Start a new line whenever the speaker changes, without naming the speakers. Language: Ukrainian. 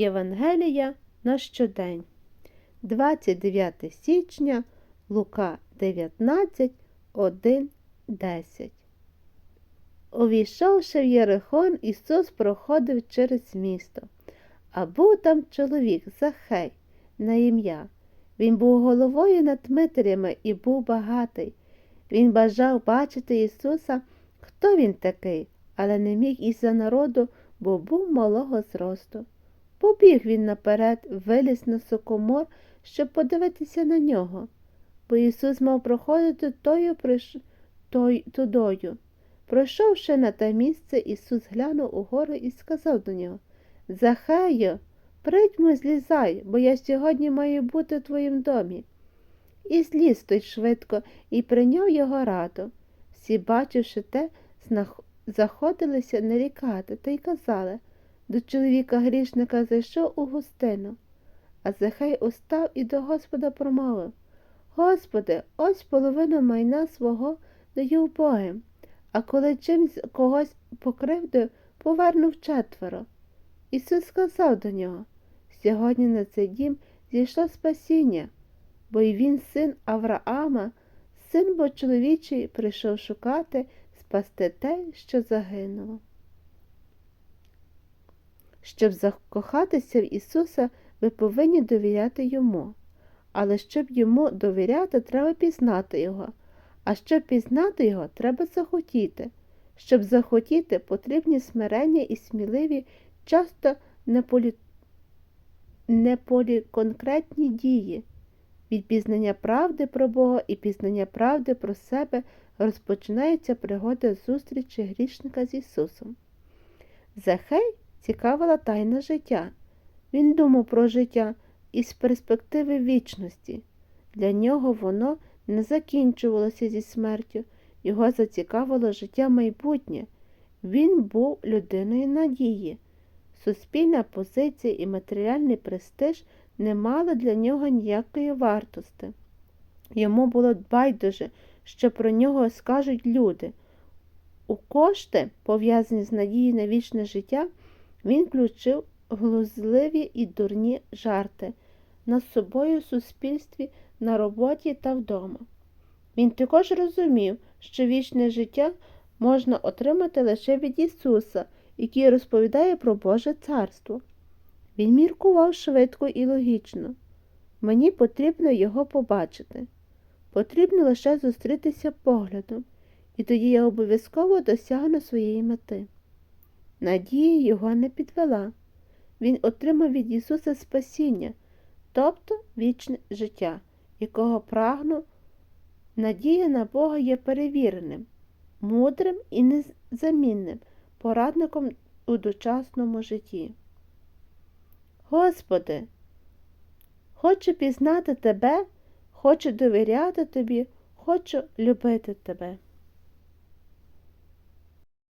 Євангелія на щодень. 29 січня, Лука 19, 1, 10. Увійшовши в Єрихон, Ісус проходив через місто, а був там чоловік Захей на ім'я. Він був головою над митерями і був багатий. Він бажав бачити Ісуса, хто він такий, але не міг із-за народу, бо був малого зросту. Побіг він наперед, виліз на сокомор, щоб подивитися на нього, бо Ісус мав проходити тою приш... той... тудою. Пройшовши на те місце, Ісус глянув угору і сказав до нього Захею, прийдьмо, злізай, бо я сьогодні маю бути в твоїм домі. І зліз той швидко і прийняв його раду. Всі, бачивши те, заходилися нарікати та й казали до чоловіка грішника зайшов у гостину. А Захей устав і до Господа промовив Господи, ось половину майна свого даю убогим, а коли чимсь когось покривдив, повернув четверо. Ісус сказав до нього Сьогодні на цей дім зійшло спасіння, бо й він син Авраама, син бо чоловічий прийшов шукати, спасти те, що загинуло. Щоб закохатися в Ісуса, ви повинні довіряти Йому. Але щоб йому довіряти, треба пізнати Його. А щоб пізнати Його, треба захотіти. Щоб захотіти, потрібні смирення і сміливі, часто неполі... неполіконкретні дії. Від пізнання правди про Бога і пізнання правди про себе розпочинається пригода зустрічі грішника з Ісусом. Захей цікавила тайна життя. Він думав про життя із перспективи вічності. Для нього воно не закінчувалося зі смертю, його зацікавило життя майбутнє. Він був людиною надії. Суспільна позиція і матеріальний престиж не мали для нього ніякої вартості. Йому було байдуже, що про нього скажуть люди. У кошти, пов'язані з надією на вічне життя, він включив глузливі і дурні жарти над собою в суспільстві, на роботі та вдома. Він також розумів, що вічне життя можна отримати лише від Ісуса, який розповідає про Боже Царство. Він міркував швидко і логічно. Мені потрібно його побачити. Потрібно лише зустрітися поглядом, і тоді я обов'язково досягну своєї мети. Надія його не підвела. Він отримав від Ісуса спасіння, тобто вічне життя, якого прагнув. Надія на Бога є перевіреним, мудрим і незамінним порадником у дочасному житті. Господи, хочу пізнати Тебе, хочу довіряти Тобі, хочу любити Тебе.